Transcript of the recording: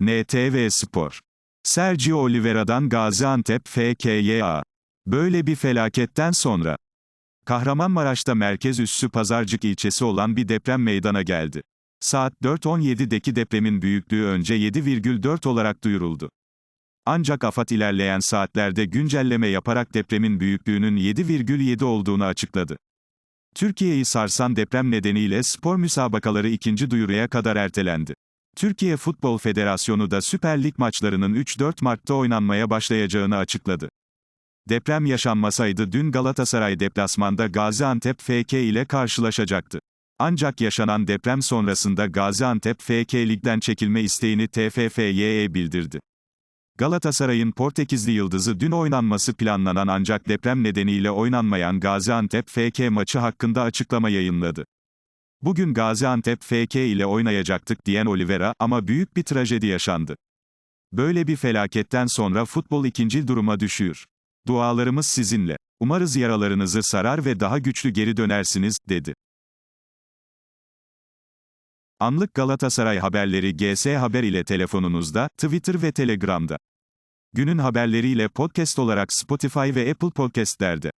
NTV Spor. Sergio Oliveira'dan Gaziantep FKYA. Böyle bir felaketten sonra. Kahramanmaraş'ta merkez üssü Pazarcık ilçesi olan bir deprem meydana geldi. Saat 4.17'deki depremin büyüklüğü önce 7,4 olarak duyuruldu. Ancak AFAD ilerleyen saatlerde güncelleme yaparak depremin büyüklüğünün 7,7 olduğunu açıkladı. Türkiye'yi sarsan deprem nedeniyle spor müsabakaları ikinci duyuruya kadar ertelendi. Türkiye Futbol Federasyonu da Süper Lig maçlarının 3-4 Mart'ta oynanmaya başlayacağını açıkladı. Deprem yaşanmasaydı dün Galatasaray deplasmanda Gaziantep FK ile karşılaşacaktı. Ancak yaşanan deprem sonrasında Gaziantep FK Lig'den çekilme isteğini TFFY'ye bildirdi. Galatasaray'ın Portekizli yıldızı dün oynanması planlanan ancak deprem nedeniyle oynanmayan Gaziantep FK maçı hakkında açıklama yayınladı. Bugün Gaziantep FK ile oynayacaktık diyen Oliveira ama büyük bir trajedi yaşandı. Böyle bir felaketten sonra futbol ikincil duruma düşüyor. Dualarımız sizinle. Umarız yaralarınızı sarar ve daha güçlü geri dönersiniz, dedi. Anlık Galatasaray haberleri GS Haber ile telefonunuzda, Twitter ve Telegram'da. Günün haberleriyle podcast olarak Spotify ve Apple Podcast'lerde.